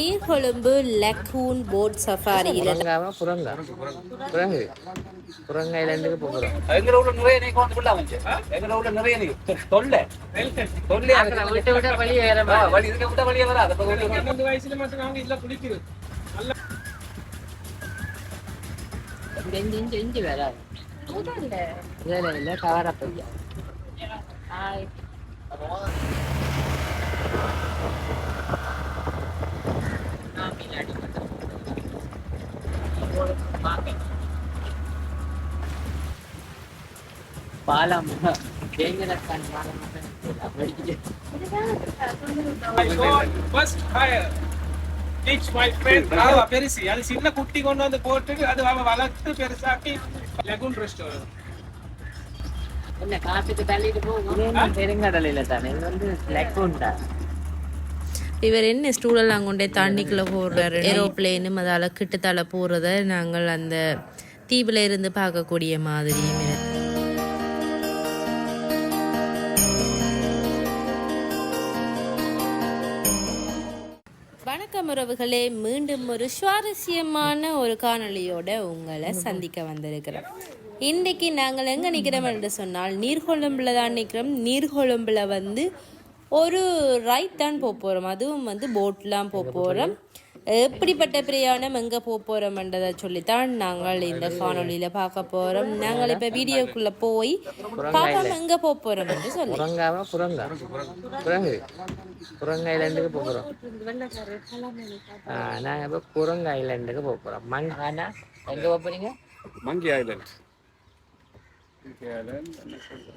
Negombo லக்கூன் boat சஃபாரியில் புறங்காவா பாலம் dangerous பாலம் பெருசி. அது சின்ன குட்டி கொண்டு வந்து போட்டு அது அவ வளர்த்து பெருசாக்கி லெகுன் ரெஸ்டாரண்ட் என்ன காப்பிட்டு தள்ளிட்டு போகும்? பெருங்கடலையில தானே. இது வந்து லெக்கூண்டா இவர் என்ன ஸ்டூடெல்லாம் கொண்டே தண்ணிக்குள்ள போடுறாரு? ஏரோப்ளேனும் அதால கிட்டத்தால போறத நாங்கள் அந்த தீவுல இருந்து பார்க்கக்கூடிய மாதிரியும் இருக்கு. வணக்கம் உறவுகளே மீண்டும் ஒரு சுவாரஸ்யமான ஒரு காணொளியோட உங்களை சந்திக்க வந்திருக்கிறோம். இன்றைக்கு நாங்கள் எங்கே நிற்கிறோம் என்று சொன்னால் நீர்கொழும்பில் தான் நிற்கிறோம் நீர்கொழும்பில் வந்து ஒரு ரைட் தான் போக போகிறோம் அதுவும் வந்து போட்லாம் போக போகிறோம் எப்படிப்பட்ட பிரயாணம் எங்கே போக போகிறோம்ன்றதை சொல்லித்தான் நாங்கள் இந்த காணொளியில் பார்க்க போகிறோம் நாங்கள் இப்போ வீடியோக்குள்ளே போய் பார்ப்போம் எங்கே போக போகிறோம் என்று சொல்லி. புறங்காவா? புறங்கா? புறங்கு. புறங்க ஐலாண்டுக்கு போகிறோம் நாங்கள் இப்போ புறங்க ஐலாண்டுக்கு போக போகிறோம் மங்கானா எங்கே போக போறீங்க? Monkey island.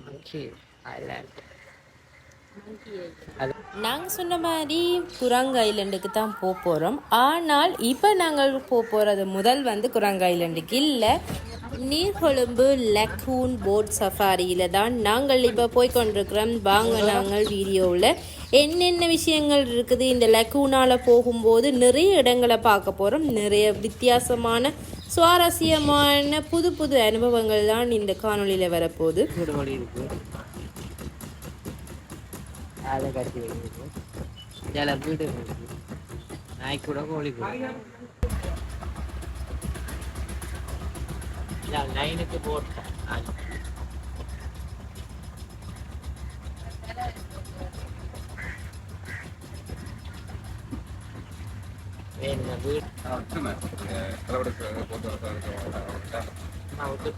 Monkey island. நாங்கள் சொன்ன மாதிரி குரங்கு ஐலண்டுக்கு தான் போக போகிறோம் ஆனால் இப்போ நாங்கள் போக போகிறது முதல் வந்து குரங்கு ஐலண்டுக்கு இல்லை. நீர்கொழும்பு லக்கூன் போட் சஃபாரியில் தான் நாங்கள் இப்போ போய் கொண்டிருக்கிறோம். வாங்க நாங்கள் வீடியோவில் என்னென்ன விஷயங்கள் இருக்குது? இந்த லக்கூனால் போகும்போது நிறைய இடங்களை பார்க்க போகிறோம் நிறைய வித்தியாசமான சுவாரஸ்யமான புது புது அனுபவங்கள் தான் இந்த காணொளியில் வரப்போகுது. அதை கட்டி வைக்கிறது இதில் வீடு இருக்கு நாய் கூட கோழி கூட லைனுக்கு போட்டேன் வீடு நான் விட்டு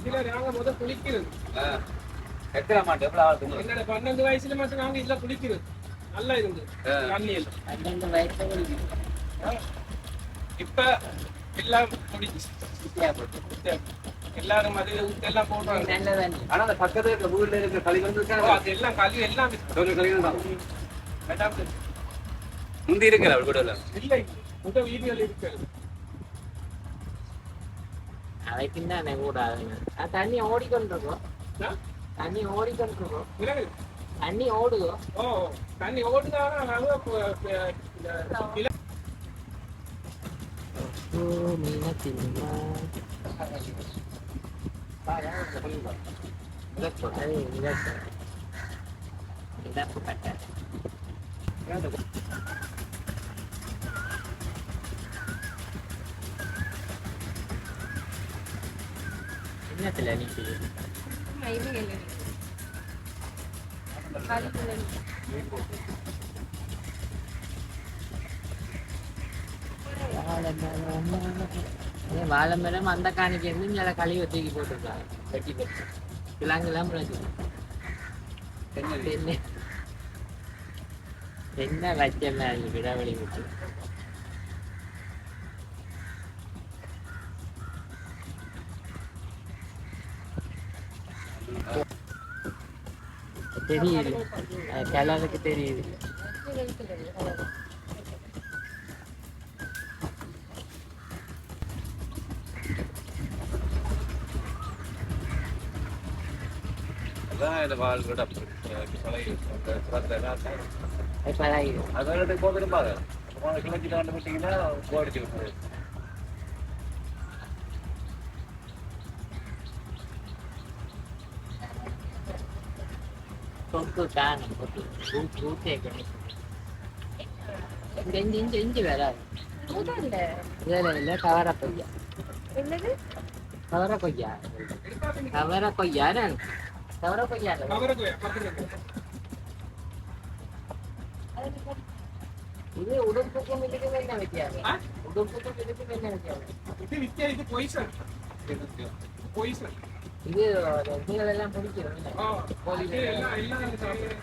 இதுல நாங்க முத குளிக்கிறது. எத்தனை மாட்டு எவ்வளவு ஆகுது என்னோட பன்னெண்டு வயசுல மட்டும் நாங்க இதுல குளிக்கிறது. நல்லா இருந்தது தண்ணியில். பன்னெண்டு வயசுல ஒரு இப்ப எல்லாம் முடிச்சு எல்லாரும் அது எல்லாம் போடுறாங்க. ஆனா அந்த பக்கத்துல இருக்க ஊர்ல இருக்க ஓ, அது எல்லாம் கல்வி எல்லாம் ஒரு களி தான் முந்தி இருக்கிற கூட இல்லை? முத வீடியோல இருக்கு அதைக்கு தானே கூடாதுங்க தண்ணி ஓடிக்கொண்டிருக்கோம்? தண்ணி ஓடிக்கொண்டிருக்கோம். தண்ணி ஓடுதோ. ஓ தண்ணி ஓடுதானா? நாங்க ப- என்னத்துல நிக்குது ஏன் வாழை மரம் அந்த காணிக்கு இருந்து இங்கே கழிவை தூக்கி போட்டிருக்காங்க. வெட்டி போட்டு. என்ன என்ன வச்ச. மேலே விடவெளி விட்டு தெரியுது. அது கலருக்கு தெரியுது. அதான் இந்த வாழ் கூட பழகி அதோட போதும் பாரு கிளம்பிட்டு வந்து விட்டீங்கன்னா தானே போட்டு ஊற்றி ஊற்றி இங்கே இஞ்சி இஞ்சி இஞ்சி வராது. இதில் இல்லை கவர கொய்யா. என்னது? கவர கொய்யா. கவர கொய்யா கவர கொய்யா உடுப்புக்கும் இதுக்கும் என்ன வித்தியாசம்? ஆ? உடுப்புக்கும் இதுக்கும் என்ன வித்தியாசம்? இது வித்தியா இது பொய்சன் பொய்சன் இது இதுகள் எல்லாம் பிடிக்கிறோம் ஆ இது எல்லாம் எல்லாம் சாப்பிடுறது.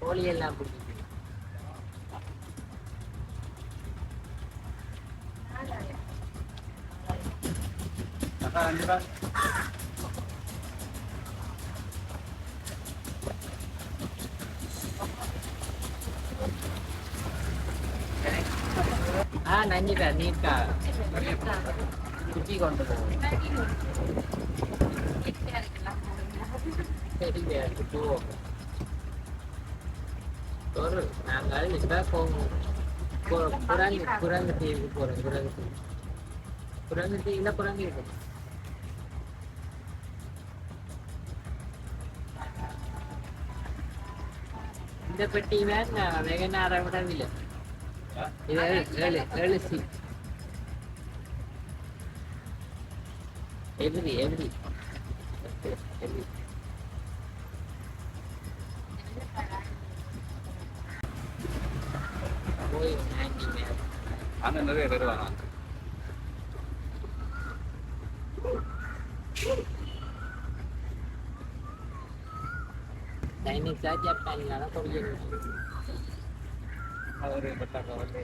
கோழி எல்லாம் பிடிக்கும் ஆ நஞ்சிட்டா நீட்டா குச்சி கொண்டு போவோம் சரி ஒரு நாங்கள் இப்போ போவோம் குரங்கு குரங்கு தீவுக்கு போகிறோம் குரங்கு தீவு குரங்கு தீவில் குரங்கு இந்த பெட்டி வேற நேரம் விடவில்லை இது ஏழு ஏழு C every every every போய் நைன்டி மேல் அங்க நிறைய பேர் வராங்க சைனீஸா ஜப்பானிலான கொரியன் அவரு பட்டாக்கா வந்து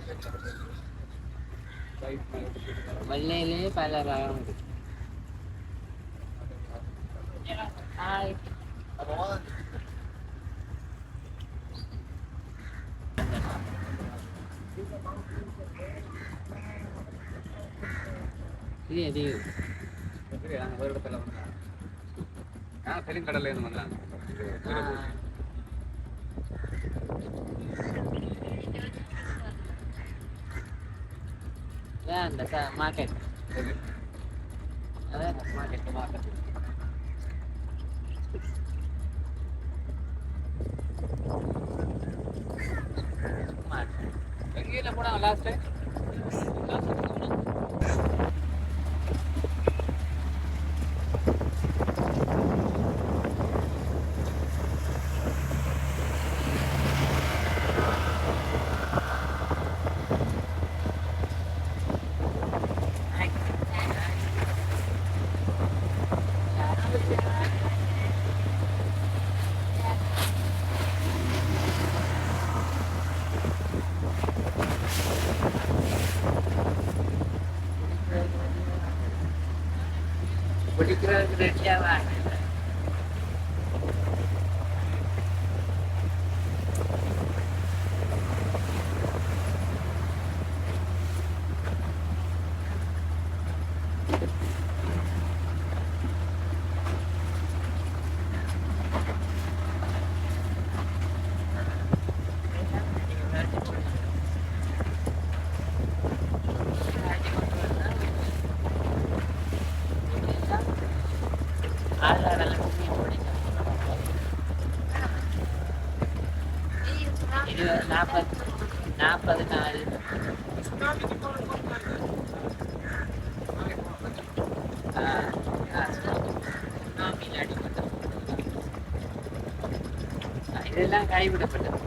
வெள்ளையிலே பல ரகம் இது எது நாங்க ஒரு இடத்துல வந்தாங்க நான் பெருங்கடல்ல இருந்து வந்தாங்க அந்த மார்க்கெட் அதான் market market last time? Yeah, கைவிடப்பட்டது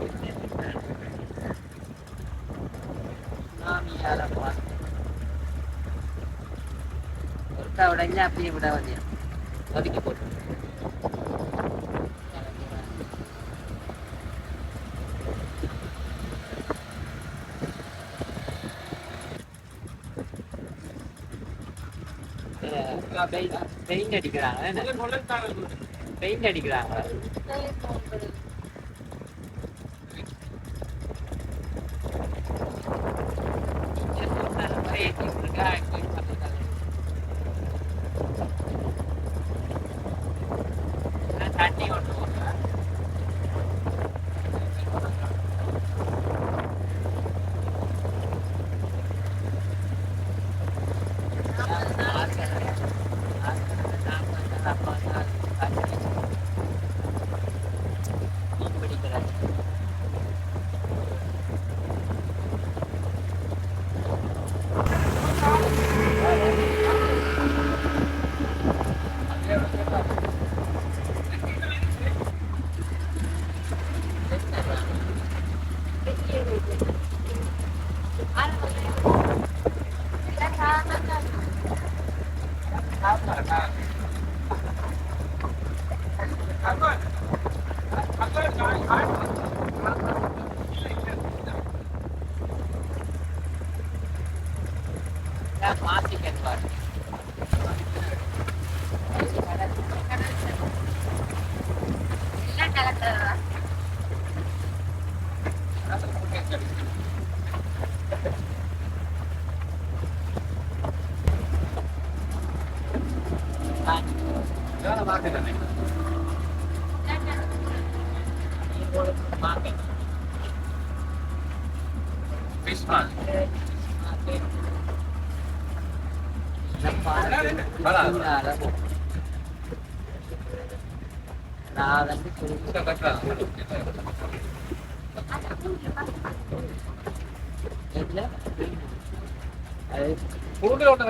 சுனாமியால பார்த்து ஒருக்கா உடஞ்சு அப்படியே விட வந்தியா ஒதுக்கி போட்டு பெயிண்ட் அடிக்கிறாங்க பெயிண்ட் அடிக்கிறாங்க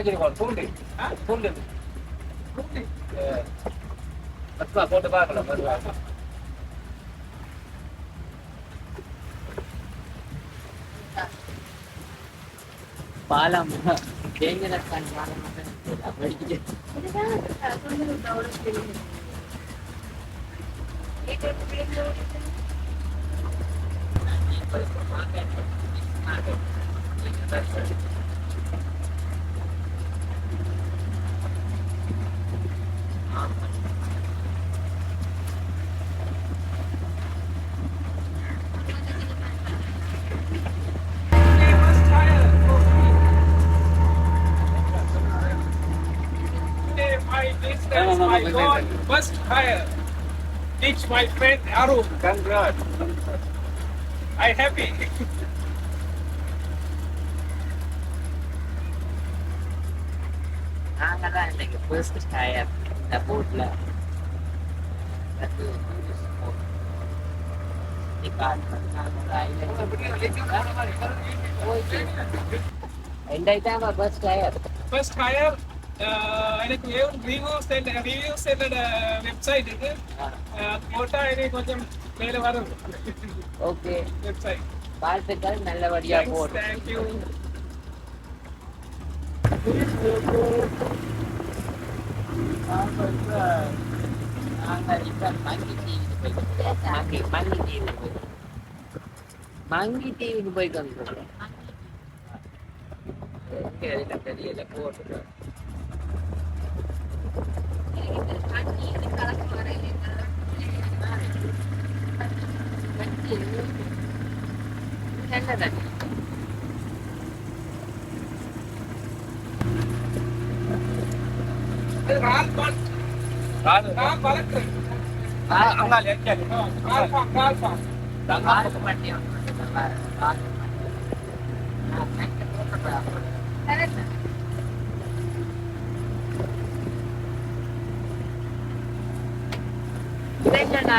வச்சிருக்கோம் பூண்டு பூண்டு பத்து போட்டு பார்க்கலாம் பாலம் டேஞ்சரஸ் பாலம் fire. Teach my friend Arun. Congrats. I happy. நாங்கதான் இன்னைக்கு ஃபர்ஸ்ட் டயர் இந்த போட்ல வந்து எண்ட் ஆயிட்டா first tier first tier Uh, எனக்கு ஏன் ரிவ்யூஸ் ரிவ்யூஸ் என்னோட வெப்சைட் இருக்கு அது போட்டா எனக்கு கொஞ்சம் மேல வரும் ஓகே வெப்சைட் வாழ்த்துக்கள் நல்லபடியா போடு தேங்க்யூ நாங்கள் இப்ப மங்கி தீவுக்கு போயிட்டு மங்கி மங்கி தீவுக்கு போயிட்டு மங்கி தீவுக்கு போயிட்டு வந்துருக்கோம் எங்க இதுல தெரியல போட்டு என்ன தண்ணி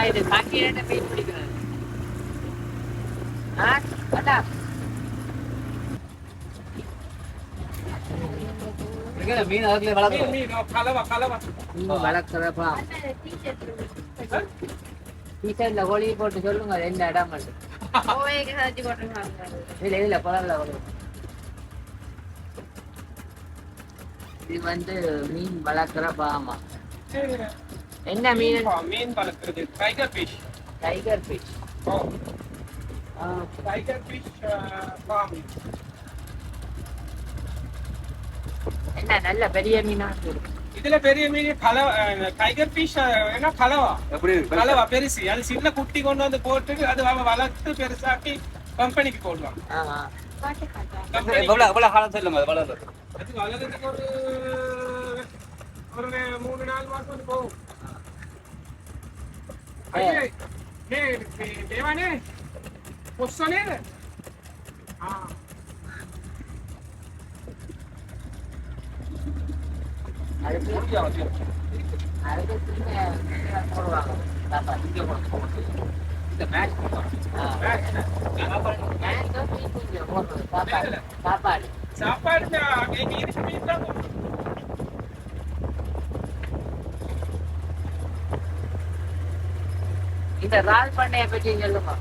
இது கண்ணீரண்ட மீன் ஆ அடா மீன் அதுக்குள்ளே மீன் வளர்க்குறோம் மீன் கலவா கலவா வளர்க்குறப்பா போட்டு சொல்லுங்க ரெண்டு இடம் மட்டும் இல்ல இல்ல பரவாயில்ல வரும் இது வந்து மீன் வளர்க்குற பாமா என்ன மீன் மீன்? வளர்க்குறது tiger fish tiger fish tiger fish farm என்ன நல்ல பெரிய மீனா? இருக்கு இதுல பெரிய மீன் கலவா டைகர் ஃபிஷ் என்ன கலவா? எப்படி? கலவா பெருசு. அது சின்ன குட்டி கொண்டு வந்து போட்டு அது வளர்த்து பெருசாக்கி கம்பெனிக்கு போடுவான் ஆமா கம்பெனி எவ்வளோ எவ்வளோ காலம் சொல்லுங்க அது வளர்றது? அது வளர்றதுக்கு ஒரு ஒரு மூணு நாலு மாசம் வந்து போகும் ஐயே, ஏ, ஏ, தேவானே பொஸ்ஸனே ஆ அதுக்கு அதுக்கு சின்ன சின்ன போடுவாங்க சாப்பாடு இங்கே போட்டு இந்த மேட்ச் சாப்பாடு சாப்பாடு சாப்பாடு எங்க இருக்கு மீன் தான் போடுறோம். இந்த ரால் பண்ணைய பற்றி சொல்லுங்க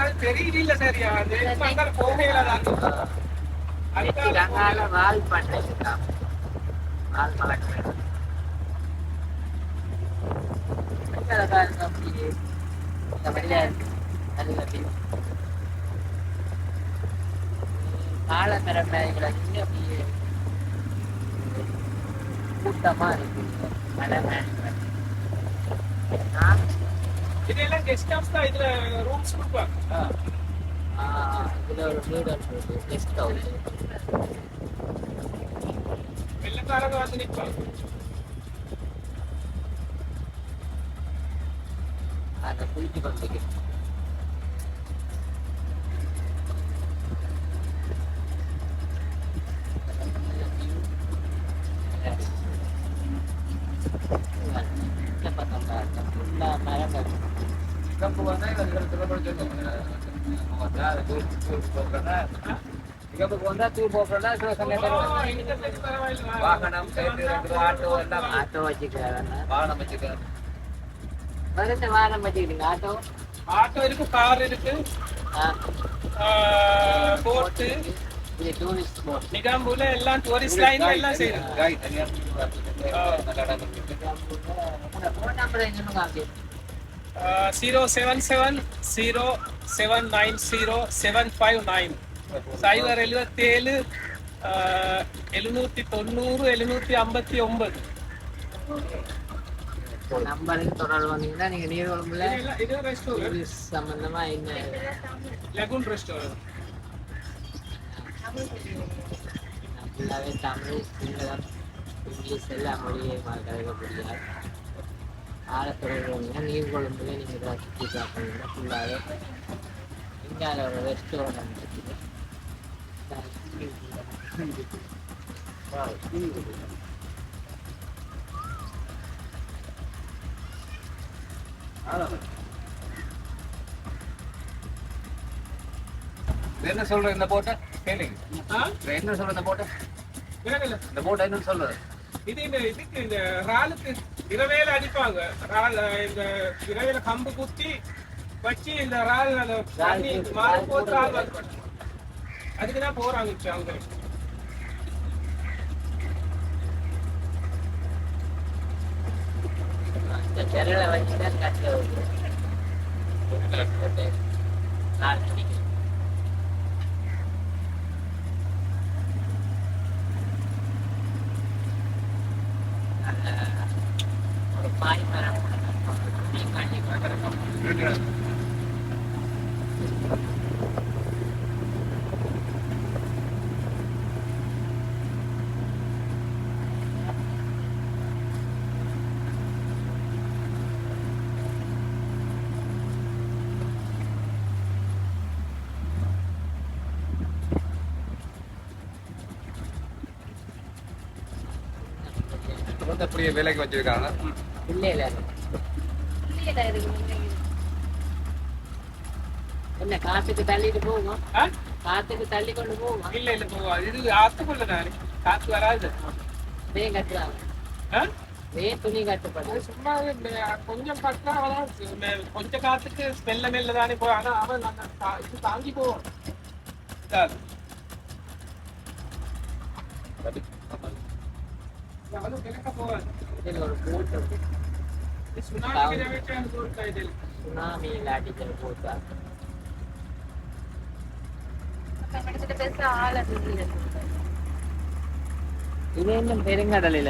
அது தெரியல சரியா கங்கால பண்ணை மலக்கு மேல பாருங்க அப்படியே இந்த வழியா இருக்கு. நல்ல மேல அப்படியே கூட்டமா இருக்கு. மலை மேல நான் இதெல்லாம் கெஸ்ட் ஹவுஸ் தான் இதுல ரூம்ஸ் கொடுப்பாங்க ஆஹ் இதுல ஒரு வீடு இருக்கு கெஸ்ட் ஹவுஸ் வெள்ளக்காரங்க வந்து நிற்பாங்க அந்த இகப்பு வந்தா தூர் சில சமயத்தில் வாகனம் ஆட்டோ எல்லாம் ஆட்டோ வச்சுக்கிறாங்க வாகனம் வச்சுக்கிறாங்க வருஷம் வாரம் வச்சுக்கிட்டீங்க ஆட்டோ ஆட்டோ இருக்கு கார் இருக்கு போட்டு. டூரிஸ்ட் போட் நிகாம்பூல எல்லாம் டூரிஸ்ட் லைன்ல எல்லாம் செய்யறாங்க நல்ல இடம் இருக்குது ஃபோன் நம்பர் எங்கன்னு காமிச்சு zero seven seven zero seven nine zero seven five nine சைபர் எழுபத்தேழு எழுநூத்தி தொண்ணூறு எழுநூத்தி ஐம்பத்தி ஒன்பது நம்பருக்கு தொடர்பு வந்தீங்கன்னா நீங்க நீர்வளம்புல இது ரெஸ்டாரண்ட் டூரிஸ்ட் சம்பந்தமா என்ன லெகுன் ரெஸ்டாரண்ட் ஃபுல்லாகவே தமிழ் சிங்களம் இங்கிலீஷ் எல்லா மொழியும் கலக்க முடியாது ஆழத்துறைங்க நீர் குழம்புல நீங்கள் இதை சுற்றி பார்க்கணுங்கன்னா ஃபுல்லாகவே இங்கே ஒரு ரெஸ்டாரண்ட் இருக்குது. என்ன சொல்ற இந்த போட்டை கேளுங்க. என்ன சொல்ற இந்த போட்டை. இந்த போட்டை என்ன சொல்றது இது இந்த இதுக்கு இந்த ராலுக்கு இரவேல அடிப்பாங்க. ரால் இந்த இரவேல கம்பு குத்தி வச்சு இந்த ரால் அந்த தண்ணி மாறு போட்டு ரால் அதுக்கு தான் போறாங்க இப்ப அவங்க. இந்த திரையில வச்சு தான் கட்ட வருது நாலு மணிக்கு நல்ல ஒரு பாய் மரம் காஞ்சி பார்க்குறோம் வந்து அப்படியே விலைக்கு வச்சிருக்காங்க. இல்லை இல்லை என்ன காத்துக்கு தள்ளிட்டு போகுமா ஆ? காத்துக்கு தள்ளி கொண்டு போகுமா இல்ல இல்ல போவாது இது ஆத்துக்குள்ள தானே காத்து வராது. வேன் கட்டுறாங்க? வேன் துணி கட்டுப்படுது. அது சும்மா கொஞ்சம் பட்டா வராது. கொஞ்சம் காத்துக்கு மெல்ல மெல்ல தானே போ ஆனா அவன் இது தாங்கி போவான் இதாது. அவனும்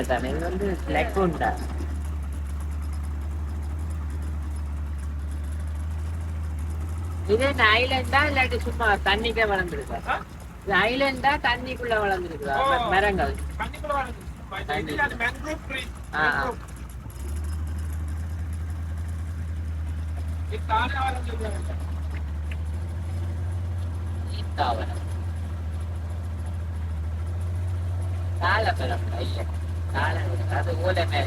தானே? இது வந்து லெக்கூன் இது என்ன ஐலண்டா இல்லாட்டி சும்மா தண்ணிக்கே வளர்ந்துருக்கா? இது ஐலண்டா தண்ணிக்குள்ள வளர்ந்துருக்குதா? மரங்கள். தண்ணிக்குள்ள வராது தண்ணி. இது அந்த மேன்க்ரோவ் அது ஓலை மேல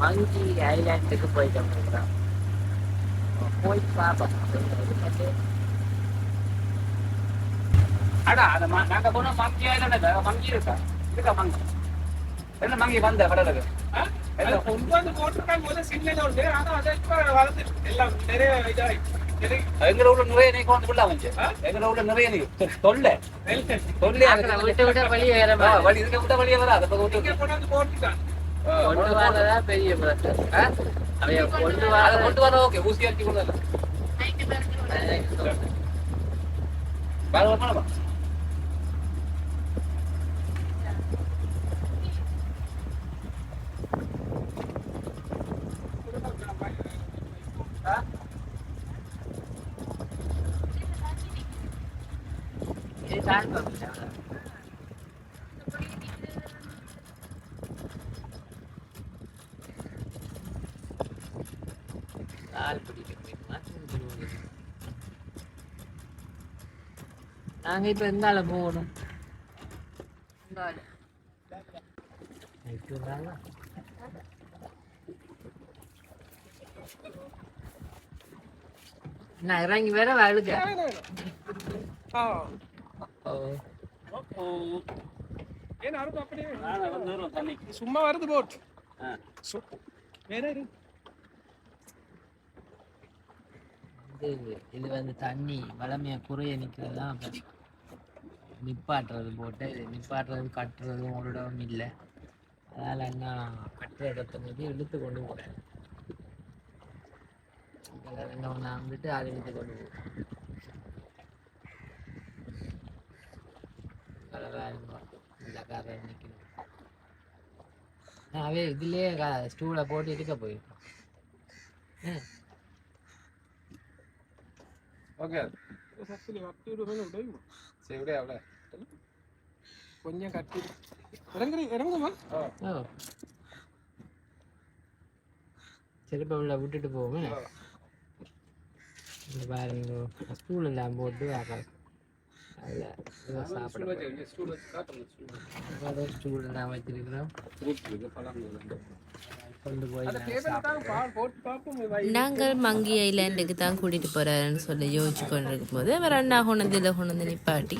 மங்கி ஐலாண்டுக்கு போயிட்டோம் இருக்கிறோம். போய் பார்ப்போம் அடா அத ம- நாங்க போன மங்கி ஆயில மங்கி இருக்கா? இருக்கா மங்கி? என்ன மங்கி வந்த கடலுக்கு? கொண்டு வந்து போட்டிருக்காங்க முதல்ல சின்னதா உண்டு ஆனா அதை வளர்ந்து எல்லாம் நிறைய இதாயிடுச்சு எங்க ஊர்ல நிறைய நீ கொண்டு விடலாம் வந்து எங்க ஊர்ல நிறைய நீ தொல்லை. தொல்லை விட்டு விட்டு ஆ, வழி இருக்க விட்டா வழியே வராது. அப்ப கொண்டு வரதா பெரிய பிரச்சனை. அவைய கொண்டு வர கொண்டு வர ஓகே ஊசி அடிச்சு கொண்டு வரலாம் வேற ஒரு பண்ணலாம் இது காண்பா கால் பிடிக்க நாங்க இப்ப எங்கால போகணும். நான் இறங்கி வேற வழுக்க சும்மா வருது போட் வேற இது இது வந்து தண்ணி வளமையா குறைய நிற்கிறது தான் நிப்பாட்டுறது போட்டு நிப்பாட்டுறது கட்டுறதும் ஒரு இல்லை. அதனால் என்ன கட்டுற இடத்த மீது இழுத்து கொண்டு போகிறேன் ரெண்டு நான் வந்துட்டு அதை இழுத்து கொண்டு போகிறேன் இந்த காரை நிற்கணும் அவே இதுலேயே ஸ்டூலை போட்டு இருக்க போயிருக்கோம் ம் ஓகே சக்தி வட்டி விடுவேன் விடுவோம் சரி விட அவ்வளோ கொஞ்சம் கட்டி இறங்குறீ இறங்குமா ஓ சரி இப்போ உள்ள விட்டுட்டு போவோமே இங்க பாருங்க ஸ்டூல் தான். நாங்கள் மங்கி ஐலாண்டுக்கு தான் கூட்டிகிட்டு போகிறாருன்னு சொல்லி யோசிச்சு கொண்டு இருக்கும்போது அவர் அண்ணா கொண்டு இதில் கொண்டு வந்து நிப்பாட்டி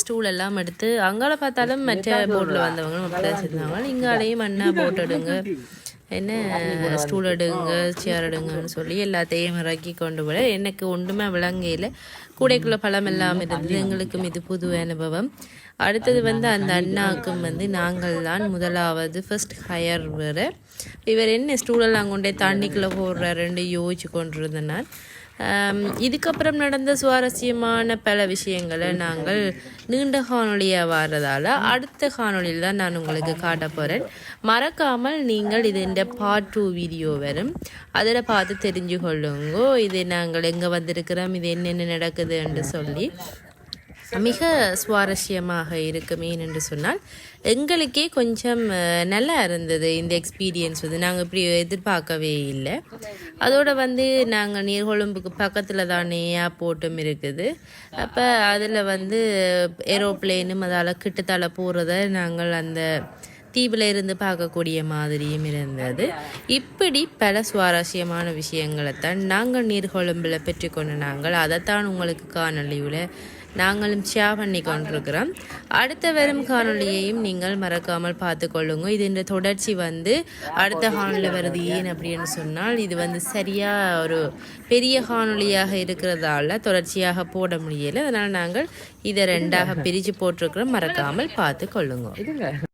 ஸ்டூல் எல்லாம் எடுத்து அங்கால பார்த்தாலும் மற்ற போட்டில் வந்தவங்க அப்படி வச்சுருந்தாங்க இங்காலையும் அண்ணா போட் எடுங்க. என்ன? ஸ்டூல் எடுங்க சேர் எடுங்கன்னு சொல்லி எல்லாத்தையும் இறக்கி கொண்டு போட எனக்கு ஒன்றுமே விளங்கையில். கூடைக்குள்ள பழம் எல்லாம் இருந்தது. எங்களுக்கும் இது புது அனுபவம். அடுத்தது வந்து அந்த அண்ணாவுக்கும் வந்து நாங்கள் தான் முதலாவது ஃபர்ஸ்ட் ஹையர் வேறு. இவர் என்ன ஸ்டூலெல்லாம் கொண்டே தண்ணிக்குள்ளே போடுறாருன்னு யோசிச்சு கொண்டிருந்தேன் நான் இதுக்கப்புறம் நடந்த சுவாரஸ்யமான பல விஷயங்களை நாங்கள் நீண்ட காணொலியாக வர்றதால அடுத்த காணொளியில் தான் நான் உங்களுக்கு காட்ட போகிறேன் மறக்காமல் நீங்கள் இது இந்த பார்ட் டூ வீடியோ வரும். அதில் பார்த்து தெரிஞ்சு கொள்ளுங்கோ இது நாங்கள் எங்கே வந்திருக்கிறோம் இது என்னென்ன நடக்குது என்று சொல்லி. மிக சுவாரஸ்யமாக இருக்கும் ஏனென்று சொன்னால் எங்களுக்கே கொஞ்சம் நல்லா இருந்தது இந்த எக்ஸ்பீரியன்ஸ் வந்து. நாங்கள் இப்படி எதிர்பார்க்கவே இல்லை. அதோட வந்து நாங்கள் நீர்கொழும்புக்கு பக்கத்தில் தானே ஏர்போர்ட்டும் இருக்குது. அப்போ அதில் வந்து ஏரோப்ளேனும் அதால் கிட்டத்தால போகிறத நாங்கள் அந்த தீவில் இருந்து பார்க்கக்கூடிய மாதிரியும் இருந்தது. இப்படி பல சுவாரஸ்யமான விஷயங்களைத்தான் நாங்கள் நீர்கொழும்பில் பெற்றுக்கொண்ட நாங்கள். அதைத்தான் உங்களுக்கு காணொலியில் நாங்களும் ஷேர் பண்ணி கொண்டிருக்கிறோம். அடுத்த வரும் காணொலியையும் நீங்கள் மறக்காமல் பார்த்து கொள்ளுங்க இது இந்த தொடர்ச்சி வந்து அடுத்த காணொளியில் வருது ஏன் அப்படின்னு சொன்னால் இது வந்து சரியாக ஒரு பெரிய காணொளியாக இருக்கிறதால தொடர்ச்சியாக போட முடியலை. அதனால் நாங்கள் இதை ரெண்டாக பிரித்து போட்டிருக்கிறோம். மறக்காமல் பார்த்து கொள்ளுங்க